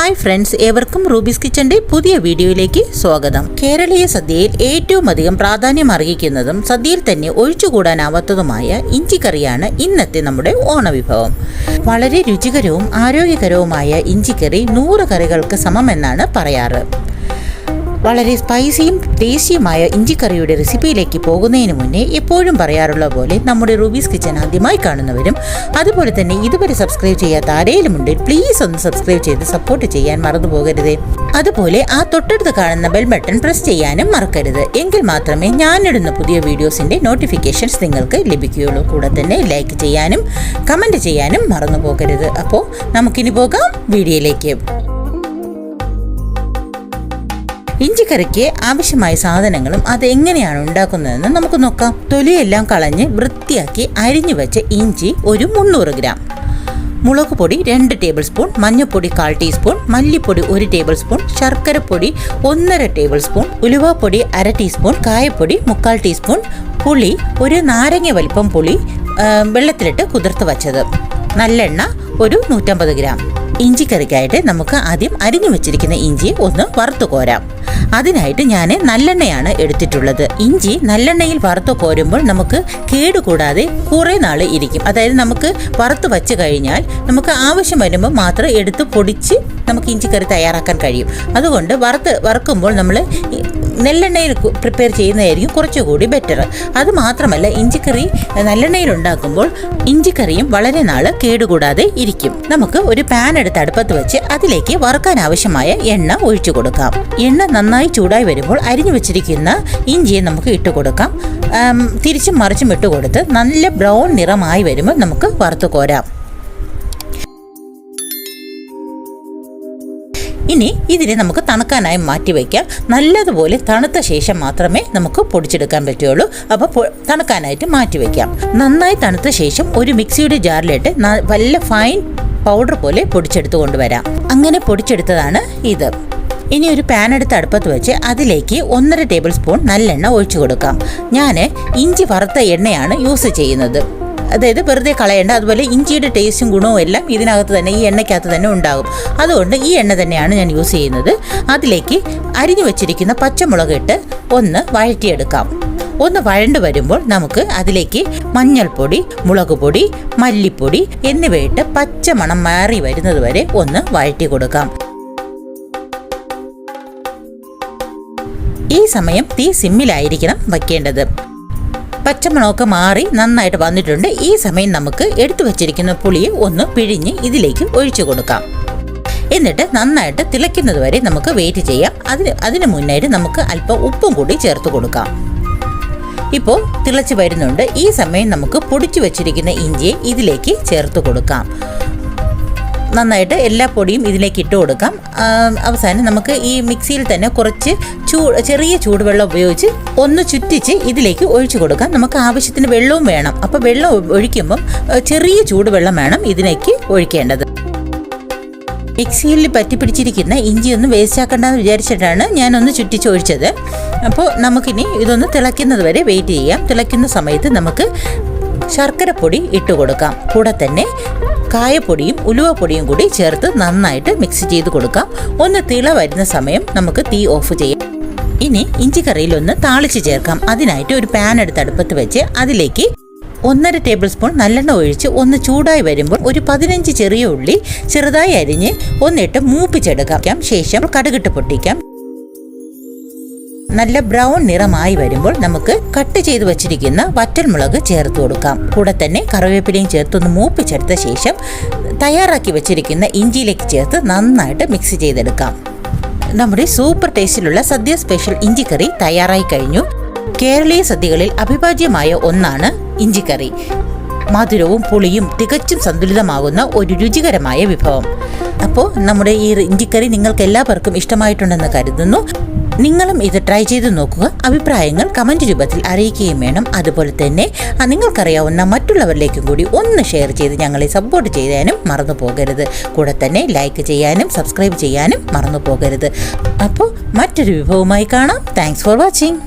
Hi friends ഏവർക്കും Ruby's കിച്ചന്റെ പുതിയ വീഡിയോയിലേക്ക് സ്വാഗതം. കേരളീയ സദ്യയിൽ ഏറ്റവും അധികം പ്രാധാന്യം അർഹിക്കുന്നതും സദ്യയിൽ തന്നെ ഒഴിച്ചുകൂടാനാവാത്തതുമായ ഇഞ്ചിക്കറിയാണ് ഇന്നത്തെ നമ്മുടെ ഓണവിഭവം. വളരെ രുചികരവും ആരോഗ്യകരവുമായ ഇഞ്ചിക്കറി നൂറ് കറികൾക്ക് സമമെന്നാണ് പറയാറ്. വളരെ സ്പൈസിയും ടേസ്റ്റിയുമായ ഇഞ്ചിക്കറിയുടെ റെസിപ്പിയിലേക്ക് പോകുന്നതിന് മുന്നേ എപ്പോഴും പറയാറുള്ള പോലെ നമ്മുടെ റൂബീസ് കിച്ചൻ ആദ്യമായി കാണുന്നവരും അതുപോലെ തന്നെ ഇതുവരെ സബ്സ്ക്രൈബ് ചെയ്യാത്ത ആരെങ്കിലും ഉണ്ട് പ്ലീസ് ഒന്ന് സബ്സ്ക്രൈബ് ചെയ്ത് സപ്പോർട്ട് ചെയ്യാൻ മറന്നു പോകരുത്. അതുപോലെ ആ തൊട്ടടുത്ത് കാണുന്ന ബെൽ ബട്ടൺ പ്രസ് ചെയ്യാനും മറക്കരുത്. എങ്കിൽ മാത്രമേ ഞാനിടുന്ന പുതിയ വീഡിയോസിന്റെ നോട്ടിഫിക്കേഷൻസ് നിങ്ങൾക്ക് ലഭിക്കുകയുള്ളൂ. കൂടെ തന്നെ ലൈക്ക് ചെയ്യാനും കമന്റ് ചെയ്യാനും മറന്നു പോകരുത്. അപ്പോൾ നമുക്കിനി പോകാം വീഡിയോയിലേക്ക്. ഇഞ്ചിക്കറിക്ക് ആവശ്യമായ സാധനങ്ങളും അത് എങ്ങനെയാണ് ഉണ്ടാക്കുന്നതെന്ന് നമുക്ക് നോക്കാം. തൊലിയെല്ലാം കളഞ്ഞ് വൃത്തിയാക്കി അരിഞ്ഞു വെച്ച ഇഞ്ചി ഒരു മുന്നൂറ് ഗ്രാം. മുളക് പൊടി രണ്ട് ടേബിൾ സ്പൂൺ മഞ്ഞൾപ്പൊടി കാൽ ടീസ്പൂൺ മല്ലിപ്പൊടി ഒരു ടേബിൾ സ്പൂൺ ശർക്കരപ്പൊടി ഒന്നര ടേബിൾ സ്പൂൺ ഉലുവാപ്പൊടി അര ടീസ്പൂൺ കായപ്പൊടി മുക്കാൽ ടീസ്പൂൺ പുളി ഒരു നാരങ്ങ വലിപ്പം പുളി വെള്ളത്തിലിട്ട് കുതിർത്ത് വച്ചത്. നല്ലെണ്ണ ഒരു നൂറ്റമ്പത് ഗ്രാം. ഇഞ്ചിക്കറിക്കായിട്ട് നമുക്ക് ആദ്യം അരിഞ്ഞു വെച്ചിരിക്കുന്ന ഇഞ്ചി ഒന്ന് വറുത്തു കോരാം. അതിനായിട്ട് ഞാൻ നല്ലെണ്ണയാണ് എടുത്തിട്ടുള്ളത്. ഇഞ്ചി നല്ലെണ്ണയിൽ വറുത്തു കോരുമ്പോൾ നമുക്ക് കേടുകൂടാതെ കുറേ നാൾ ഇരിക്കും. അതായത് നമുക്ക് വറുത്ത് വച്ച് കഴിഞ്ഞാൽ നമുക്ക് ആവശ്യം വരുമ്പോൾ മാത്രം എടുത്ത് പൊടിച്ച് നമുക്ക് ഇഞ്ചിക്കറി തയ്യാറാക്കാൻ കഴിയും. അതുകൊണ്ട് വറുത്ത് വറുക്കുമ്പോൾ നമ്മൾ നെല്ലെണ്ണയിൽ പ്രിപ്പയർ ചെയ്യുന്നതായിരിക്കും കുറച്ചുകൂടി ബെറ്റർ അത് മാത്രമല്ല ഇഞ്ചിക്കറി നല്ലെണ്ണയിൽ ഉണ്ടാക്കുമ്പോൾ ഇഞ്ചിക്കറിയും വളരെ നാൾ കേടുകൂടാതെ ഇരിക്കും. നമുക്ക് ഒരു പാൻ എടുത്ത് അടുപ്പത്ത് വെച്ച് അതിലേക്ക് വറുക്കാൻ ആവശ്യമായ എണ്ണ ഒഴിച്ചു കൊടുക്കാം. എണ്ണ നന്നായി ചൂടായി വരുമ്പോൾ അരിഞ്ഞു വെച്ചിരിക്കുന്ന ഇഞ്ചിയെ നമുക്ക് ഇട്ട് കൊടുക്കാം. തിരിച്ചും മറിച്ചും ഇട്ട് കൊടുത്ത് നല്ല ബ്രൗൺ നിറമായി വരുമ്പോൾ നമുക്ക് വറുത്ത് കോരാം. ഇനി ഇതിനെ നമുക്ക് തണുക്കാനായി മാറ്റി വയ്ക്കാം. നല്ലതുപോലെ തണുത്ത ശേഷം മാത്രമേ നമുക്ക് പൊടിച്ചെടുക്കാൻ പറ്റുള്ളൂ അപ്പോൾ തണുക്കാനായിട്ട് മാറ്റി വയ്ക്കാം. നന്നായി തണുത്ത ശേഷം ഒരു മിക്സിയുടെ ജാറിലിട്ട് വല്ല ഫൈൻ പൗഡർ പോലെ പൊടിച്ചെടുത്ത് കൊണ്ടുവരാം. അങ്ങനെ പൊടിച്ചെടുത്തതാണ് ഇത്. ഇനി ഒരു പാൻ എടുത്ത് അടുപ്പത്ത് വെച്ച് അതിലേക്ക് ഒന്നര ടേബിൾ സ്പൂൺ നല്ലെണ്ണ ഒഴിച്ചു കൊടുക്കാം. ഞാൻ ഇഞ്ചി വറുത്ത എണ്ണയാണ് യൂസ് ചെയ്യുന്നത്. അതായത് വെറുതെ കളയേണ്ട അതുപോലെ ഇഞ്ചിയുടെ ടേസ്റ്റും ഗുണവും എല്ലാം ഇതിനകത്ത് തന്നെ ഈ എണ്ണയ്ക്കകത്ത് തന്നെ ഉണ്ടാകും. അതുകൊണ്ട് ഈ എണ്ണ തന്നെയാണ് ഞാൻ യൂസ് ചെയ്യുന്നത്. അതിലേക്ക് അരിഞ്ഞു വെച്ചിരിക്കുന്ന പച്ചമുളക് ഇട്ട് ഒന്ന് വഴറ്റിയെടുക്കാം. ഒന്ന് വഴണ്ട് വരുമ്പോൾ നമുക്ക് അതിലേക്ക് മഞ്ഞൾപ്പൊടി മുളക് പൊടി മല്ലിപ്പൊടി എന്നിവയിട്ട് പച്ചമണം മാറി വരുന്നത് വരെ ഒന്ന് വഴറ്റി കൊടുക്കാം. ഈ സമയം തീ സിമ്മിലായിരിക്കണം വയ്ക്കേണ്ടത്. പച്ചമണമൊക്കെ മാറി നന്നായിട്ട് വന്നിട്ടുണ്ട്. ഈ സമയം നമുക്ക് എടുത്തു വച്ചിരിക്കുന്ന പുളിയെ ഒന്ന് പിഴിഞ്ഞ് ഇതിലേക്ക് ഒഴിച്ചു കൊടുക്കാം. എന്നിട്ട് നന്നായിട്ട് തിളയ്ക്കുന്നത് വരെ നമുക്ക് വെയിറ്റ് ചെയ്യാം. അതിന് അതിന് മുന്നായിട്ട് നമുക്ക് അല്പം ഉപ്പും കൂടി ചേർത്ത് കൊടുക്കാം. ഇപ്പോൾ തിളച്ച് വരുന്നുണ്ട്. ഈ സമയം നമുക്ക് പൊടിച്ചു വച്ചിരിക്കുന്ന ഇഞ്ചിയെ ഇതിലേക്ക് ചേർത്ത് കൊടുക്കാം. നന്നായിട്ട് എല്ലാ പൊടിയും ഇതിലേക്ക് ഇട്ട് കൊടുക്കാം. അവസാനം നമുക്ക് ഈ മിക്സിയിൽ തന്നെ കുറച്ച് ചൂ ചെറിയ ചൂടുവെള്ളം ഉപയോഗിച്ച് ഒന്ന് ചുറ്റിച്ച് ഇതിലേക്ക് ഒഴിച്ചു കൊടുക്കാം. നമുക്ക് ആവശ്യത്തിന് വെള്ളവും വേണം. അപ്പോൾ വെള്ളം ഒഴിക്കുമ്പം ചെറിയ ചൂടുവെള്ളം വേണം ഇതിലേക്ക് ഒഴിക്കേണ്ടത്. മിക്സിയിൽ പറ്റി പിടിച്ചിരിക്കുന്ന ഇഞ്ചി ഒന്ന് വേസ്റ്റ് ആക്കണ്ടെന്ന് വിചാരിച്ചിട്ടാണ് ഞാനൊന്ന് ചുറ്റിച്ചൊഴിച്ചത് അപ്പോൾ നമുക്കിനി ഇതൊന്ന് തിളയ്ക്കുന്നത് വരെ വെയിറ്റ് ചെയ്യാം. തിളയ്ക്കുന്ന സമയത്ത് നമുക്ക് ശർക്കരപ്പൊടി ഇട്ട് കൊടുക്കാം. കൂടെ തന്നെ കായപ്പൊടിയും ഉലുവപ്പൊടിയും കൂടി ചേർത്ത് നന്നായിട്ട് മിക്സ് ചെയ്ത് കൊടുക്കാം. ഒന്ന് തിള വരുന്ന സമയം നമുക്ക് തീ ഓഫ് ചെയ്യാം. ഇനി ഇഞ്ചിക്കറിയിൽ ഒന്ന് താളിച്ച് ചേർക്കാം. അതിനായിട്ട് ഒരു പാൻ എടുത്ത് അടുപ്പത്ത് വെച്ച് അതിലേക്ക് ഒന്നര ടേബിൾ സ്പൂൺ നല്ലെണ്ണ ഒഴിച്ച് ഒന്ന് ചൂടായി വരുമ്പോൾ ഒരു പതിനഞ്ച് ചെറിയ ഉള്ളി ചെറുതായി അരിഞ്ഞ് ഒന്നിട്ട് മൂപ്പിച്ചെടുക്കാം. ശേഷം കടുകിട്ട് പൊട്ടിക്കാം. നല്ല ബ്രൗൺ നിറമായി വരുമ്പോൾ നമുക്ക് കട്ട് ചെയ്ത് വെച്ചിരിക്കുന്ന വറ്റൽമുളക് ചേർത്ത് കൊടുക്കാം. കൂടെ തന്നെ കറിവേപ്പിലയും ചേർത്തൊന്ന് മൂപ്പിച്ചെടുത്ത ശേഷം തയ്യാറാക്കി വെച്ചിരിക്കുന്ന ഇഞ്ചിയിലേക്ക് ചേർത്ത് നന്നായിട്ട് മിക്സ് ചെയ്തെടുക്കാം. നമ്മുടെ സൂപ്പർ ടേസ്റ്റിലുള്ള സദ്യ സ്പെഷ്യൽ ഇഞ്ചിക്കറി തയ്യാറായി കഴിഞ്ഞു. കേരളീയ സദ്യകളിൽ അഭിഭാജ്യമായ ഒന്നാണ് ഇഞ്ചിക്കറി. മധുരവും പുളിയും തികച്ചും സന്തുലിതമാകുന്ന ഒരു രുചികരമായ വിഭവം. അപ്പോൾ നമ്മുടെ ഈ ഇഞ്ചിക്കറി നിങ്ങൾക്ക് എല്ലാവർക്കും ഇഷ്ടമായിട്ടുണ്ടെന്ന് കരുതുന്നു. നിങ്ങളും ഇത് ട്രൈ ചെയ്ത് നോക്കുക. അഭിപ്രായങ്ങൾ കമന്റ് രൂപത്തിൽ അറിയിക്കുകയും വേണം. അതുപോലെ തന്നെ നിങ്ങൾക്കറിയാവുന്ന മറ്റുള്ളവരിലേക്കും കൂടി ഒന്ന് ഷെയർ ചെയ്ത് ഞങ്ങളെ സപ്പോർട്ട് ചെയ്യാനും മറന്നു പോകരുത്. കൂടെ തന്നെ ലൈക്ക് ചെയ്യാനും സബ്സ്ക്രൈബ് ചെയ്യാനും മറന്നു പോകരുത്. അപ്പോൾ മറ്റൊരു വിഭവമായി കാണാം. Thanks for watching